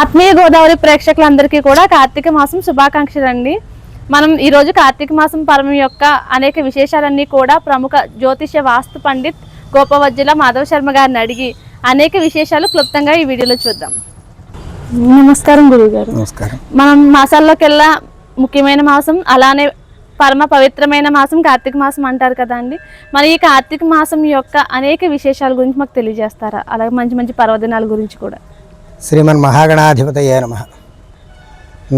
ఆత్మీయ గోదావరి ప్రేక్షకులందరికీ కూడా కార్తీక మాసం శుభాకాంక్షలు అండి మనం ఈరోజు కార్తీక మాసం పర్వం యొక్క అనేక విశేషాలన్నీ కూడా ప్రముఖ జ్యోతిష్య వాస్తు పండిత్ గోపవజ్జల మాధవ్ శర్మ గారిని అడిగి అనేక విశేషాలు క్లుప్తంగా ఈ వీడియోలో చూద్దాం. నమస్కారం గురుగారు నమస్కారం. మనం మాసాల్లోకెల్లా ముఖ్యమైన మాసం అలానే పరమ పవిత్రమైన మాసం కార్తీక మాసం అంటారు కదా అండి. మరి ఈ కార్తీక మాసం యొక్క అనేక విశేషాల గురించి మాకు తెలియజేస్తారా? అలాగే మంచి మంచి పర్వదినాల గురించి కూడా. శ్రీమన్ మహాగణాధిపతయే నమ.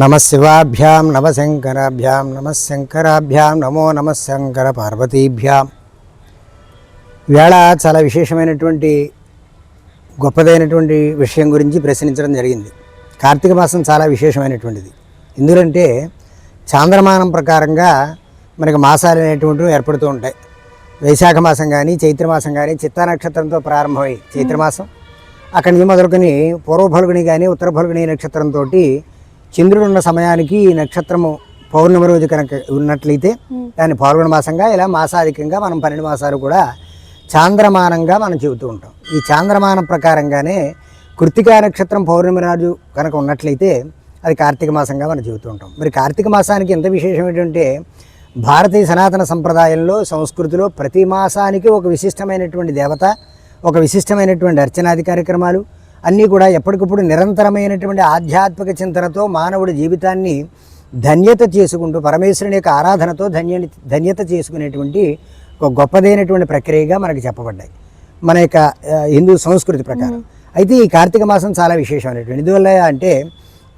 నమ శివాభ్యాం నమ శంకరాభ్యాం నమ శంకరాభ్యాం నమో నమ శంకర పార్వతీభ్యాం. వేళ చాలా విశేషమైనటువంటి గొప్పదైనటువంటి విషయం గురించి ప్రశ్నించడం జరిగింది. కార్తీక మాసం చాలా విశేషమైనటువంటిది. ఎందుకంటే చాంద్రమానం ప్రకారంగా మనకి మాసాలు అనేటువంటివి ఏర్పడుతూ ఉంటాయి. వైశాఖ మాసం కానీ చైత్రమాసం కానీ చిత్తా నక్షత్రంతో ప్రారంభమై చైత్రమాసం అక్కడి నుంచి మొదలుకొని పూర్వ ఫల్గుని కానీ ఉత్తర ఫల్గుని నక్షత్రంతో చంద్రుడు ఉన్న సమయానికి ఈ నక్షత్రము పౌర్ణమి రోజు కనుక ఉన్నట్లయితే దాన్ని పాల్గొన మాసంగా ఇలా మాసాధికంగా మనం పన్నెండు మాసాలు కూడా చాంద్రమానంగా మనం చెబుతూ ఉంటాం. ఈ చాంద్రమానం ప్రకారంగానే కృత్తికా నక్షత్రం పౌర్ణమి రాజు కనుక ఉన్నట్లయితే అది కార్తీక మాసంగా మనం చెబుతూ ఉంటాం. మరి కార్తీక మాసానికి ఎంత విశేషం ఏంటంటే భారతీయ సనాతన సంప్రదాయంలో సంస్కృతిలో ప్రతి మాసానికి ఒక విశిష్టమైనటువంటి దేవత ఒక విశిష్టమైనటువంటి అర్చనాది కార్యక్రమాలు అన్నీ కూడా ఎప్పటికప్పుడు నిరంతరమైనటువంటి ఆధ్యాత్మిక చింతనతో మానవుడి జీవితాన్ని ధన్యత చేసుకుంటూ పరమేశ్వరుని యొక్క ఆరాధనతో ధన్య ధన్యత చేసుకునేటువంటి ఒక గొప్పదైనటువంటి ప్రక్రియగా మనకి చెప్పబడ్డాయి. మన యొక్క హిందూ సంస్కృతి ప్రకారం. అయితే ఈ కార్తీక మాసం చాలా విశేషమైనటువంటి ఎందువల్ల అంటే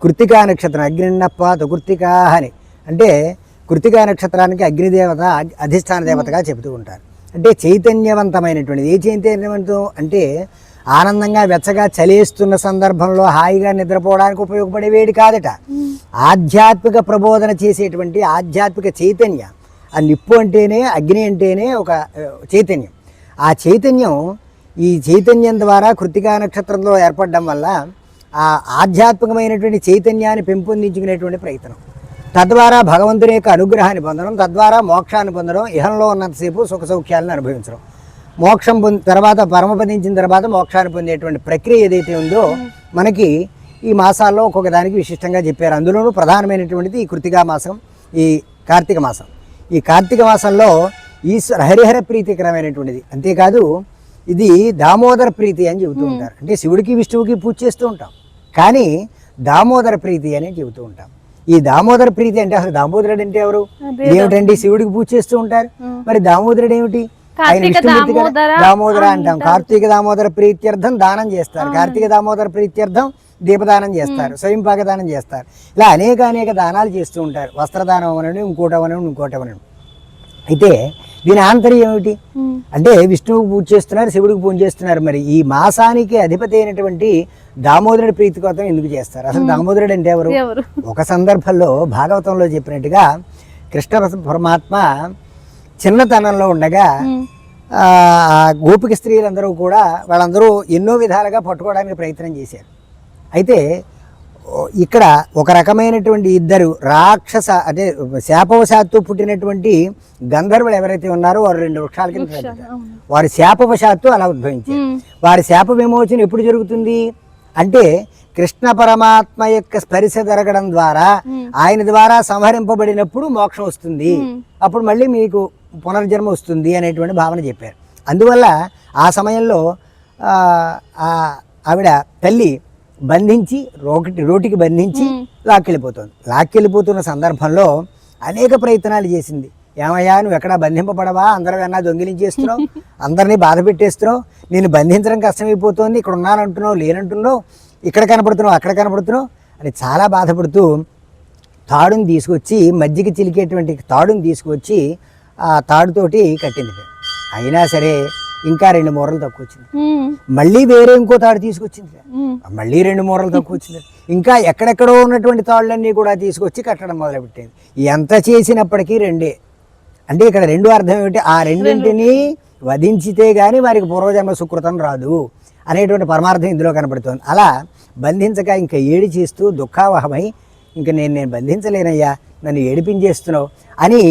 కృతికా నక్షత్రం అగ్నిన్నప్ప కృతికా అని. అంటే కృతికా నక్షత్రానికి అగ్నిదేవత అగ్- అధిష్టాన దేవతగా చెబుతూ ఉంటారు. అంటే చైతన్యవంతమైనటువంటిది. ఏ చైతన్యవంతం? అంటే ఆనందంగా వెచ్చగా చలేస్తున్న సందర్భంలో హాయిగా నిద్రపోవడానికి ఉపయోగపడే వేడి కాదట. ఆధ్యాత్మిక ప్రబోధన చేసేటువంటి ఆధ్యాత్మిక చైతన్య. ఆ నిప్పు అంటేనే అగ్ని అంటేనే ఒక చైతన్యం. ఆ చైతన్యం ఈ చైతన్యం ద్వారా కృతికా నక్షత్రంలో ఏర్పడడం వల్ల ఆ ఆధ్యాత్మికమైనటువంటి చైతన్యాన్ని పెంపొందించుకునేటువంటి ప్రయత్నం. తద్వారా భగవంతుని యొక్క అనుగ్రహాన్ని పొందడం తద్వారా మోక్షాన్ని పొందడం ఇహంలో ఉన్నంతసేపు సుఖ సౌఖ్యాలను అనుభవించడం. మోక్షం పొంది తర్వాత పరమపదించిన తర్వాత మోక్షాన్ని పొందేటువంటి ప్రక్రియ ఏదైతే ఉందో మనకి ఈ మాసాల్లో ఒక్కొక్క దానికి విశిష్టంగా చెప్పారు. అందులోనూ ప్రధానమైనటువంటిది ఈ కృతికా మాసం ఈ కార్తీక మాసం. ఈ కార్తీక మాసంలో ఈశ్వర హరిహర ప్రీతికరమైనటువంటిది. అంతేకాదు ఇది దామోదర ప్రీతి అని చెబుతూ ఉంటారు. అంటే శివుడికి విష్ణువుకి పూజ చేస్తూ ఉంటాం. కానీ దామోదర ప్రీతి అని చెబుతూ ఉంటాం. ఈ దామోదర ప్రీతి అంటే అసలు దామోదరుడు అంటే ఎవరు? ఏమిటండి? శివుడికి పూజ చేస్తూ ఉంటారు. మరి దామోదరుడు ఏమిటి? ఆయన విష్ణుమూర్తి? దామోదర దామోదర అంటాం. కార్తీక దామోదర ప్రీత్యర్థం దానం చేస్తారు. కార్తీక దామోదర ప్రీత్యర్థం దీపదానం చేస్తారు. స్వయం పాకదానం చేస్తారు. ఇలా అనేక అనేక దానాలు చేస్తూ ఉంటారు. వస్త్రదానం అవనండి ఇంకోటి అవనండి ఇంకోటి అవనండి అయితే దీని ఆంతర్యం ఏమిటి? అంటే విష్ణువుకు పూజ చేస్తున్నారు శివుడికి పూజ చేస్తున్నారు. మరి ఈ మాసానికి అధిపతి అయినటువంటి దామోదరుడి ప్రీతి కోసం ఎందుకు చేస్తారు? అసలు దామోదరుడు అంటే ఎవరు? ఒక సందర్భంలో భాగవతంలో చెప్పినట్టుగా కృష్ణ పరమాత్మ చిన్నతనంలో ఉండగా ఆ గోపిక స్త్రీలందరూ కూడా వాళ్ళందరూ ఎన్నో విధాలుగా పట్టుకోవడానికి ప్రయత్నం చేశారు. అయితే ఇక్కడ ఒక రకమైనటువంటి ఇద్దరు రాక్షస అంటే శాపవశాత్తు పుట్టినటువంటి గంధర్వులు ఎవరైతే ఉన్నారో వారు రెండు వృక్షాల కింద. వారి శాపవశాత్తు అలా ఉద్భవించారు. వారి శాప విమోచన ఎప్పుడు జరుగుతుంది? అంటే కృష్ణ పరమాత్మ యొక్క స్పర్శ జరగడం ద్వారా ఆయన ద్వారా సంహరింపబడినప్పుడు మోక్షం వస్తుంది. అప్పుడు మళ్ళీ మీకు పునర్జన్మ వస్తుంది అనేటువంటి భావన చెప్పారు. అందువల్ల ఆ సమయంలో ఆవిడ తల్లి బంధించి రోటి రోటికి బంధించి లాక్కెళ్ళిపోతుంది. లాక్కెళ్ళిపోతున్న సందర్భంలో అనేక ప్రయత్నాలు చేసింది. ఏమయ్యా నువ్వు ఎక్కడా బంధింపబడవా? అందరం ఏమన్నా దొంగిలించేస్తున్నావు. అందరినీ బాధ పెట్టేస్తున్నావు. నేను బంధించడం కష్టమైపోతుంది. ఇక్కడ ఉన్నానంటున్నావు లేనంటున్నావు. ఇక్కడ కనపడుతున్నావు అక్కడ కనపడుతున్నావు అని చాలా బాధపడుతూ తాడుని తీసుకొచ్చి మజ్జిగ చిలికేటువంటి తాడుని తీసుకొచ్చి ఆ తాడుతోటి కట్టింది. అయినా సరే ఇంకా రెండు మూరలు తక్కువ వచ్చింది మళ్ళీ వేరే ఇంకో తాడు తీసుకొచ్చింది. మళ్ళీ రెండు మూరలు తక్కువ వచ్చింది ఇంకా ఎక్కడెక్కడో ఉన్నటువంటి తాళ్ళన్నీ కూడా తీసుకొచ్చి కట్టడం మొదలుపెట్టింది. ఎంత చేసినప్పటికీ రెండే. అంటే ఇక్కడ రెండు అర్థం ఏమిటి? ఆ రెండింటిని వధించితే గాని వారికి పూర్వజన్మ సుకృతం రాదు అనేటువంటి పరమార్థం ఇందులో కనబడుతుంది అలా బంధించక ఇంకా ఏడి చేస్తూ దుఃఖావహమై ఇంకా నేను నేను బంధించలేనయ్యా నన్ను ఏడిపించేస్తున్నావు అని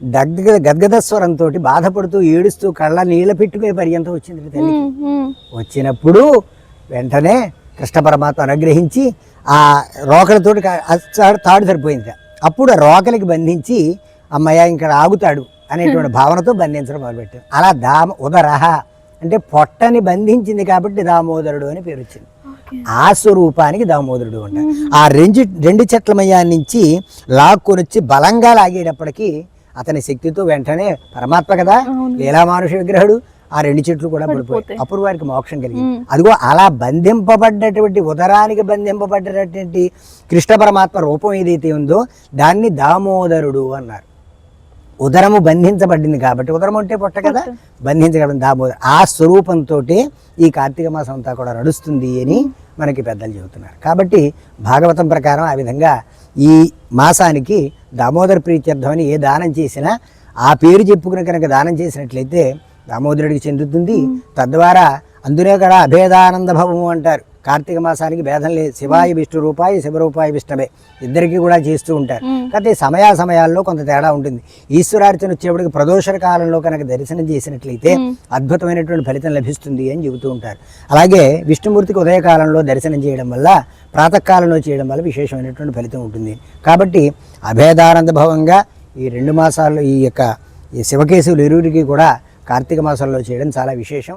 దగ్గ గద్గద స్వరంతో బాధపడుతూ ఏడుస్తూ కళ్ళ నీళ్ళ పెట్టుకునే పర్యంతం వచ్చింది తల్లికి. వచ్చినప్పుడు వెంటనే కృష్ణ పరమాత్మ అనుగ్రహించి ఆ రోకలతోటి తాడు- తాడు సరిపోయింది అప్పుడు ఆ రోకలికి బంధించి అమ్మయ్య ఇక్కడ ఆగుతాడు అనేటువంటి భావనతో బంధించడం మొదలుపెట్టారు. అలా దామ ఉదరహ అంటే పొట్టని బంధించింది కాబట్టి దామోదరుడు అని పేరు వచ్చింది ఆ స్వరూపానికి దామోదరుడు అంటారు ఆ రెండు రెండు చెట్ల మయ్యా నుంచి లాక్కొని వచ్చి బలంగా లాగేటప్పటికి అతని శక్తితో వెంటనే పరమాత్మ కదా లీలా మానుష విగ్రహుడు ఆ రెండు చెట్లు కూడా పడిపోయాయి. అప్పుడు వారికి మోక్షం కలిగింది. అదిగో అలా బంధింపబడ్డటువంటి ఉదరానికి బంధింపబడ్డటువంటి కృష్ణ పరమాత్మ రూపం ఏదైతే ఉందో దాన్ని దామోదరుడు అన్నారు. ఉదరము బంధించబడింది కాబట్టి ఉదరం అంటే పొట్ట కదా? బంధించబడింది. దామోదర ఆ స్వరూపంతో ఈ కార్తీక మాసం అంతా కూడా నడుస్తుంది అని మనకి పెద్దలు చెబుతున్నారు. కాబట్టి భాగవతం ప్రకారం ఆ విధంగా ఈ మాసానికి దామోదర ప్రీత్యర్థం అని ఏ దానం చేసినా ఆ పేరు చెప్పుకుని కనుక దానం చేసినట్లయితే దామోదరుడికి చెందుతుంది. తద్వారా అందునే కూడా అభేదానంద భవము అంటారు. కార్తీక మాసానికి భేదం లేదు. శివాయ విష్ణు రూపాయి శివరూపాయి విష్ణవే. ఇద్దరికి కూడా చేస్తూ ఉంటారు. కాకపోతే సమయా సమయాల్లో కొంత తేడా ఉంటుంది. ఈశ్వరార్చన వచ్చేప్పటికి ప్రదోష కాలంలో కనుక దర్శనం చేసినట్లయితే అద్భుతమైనటువంటి ఫలితం లభిస్తుంది అని చెబుతూ ఉంటారు. అలాగే విష్ణుమూర్తికి ఉదయకాలంలో దర్శనం చేయడం వల్ల ప్రాతకాలంలో చేయడం వల్ల విశేషమైనటువంటి ఫలితం ఉంటుంది. కాబట్టి అభేదానంద భవంగా ఈ రెండు మాసాల్లో ఈ యొక్క ఈ శివకేశవులు ఇరువురికి కూడా కార్తీక మాసంలో చేయడం చాలా విశేషం.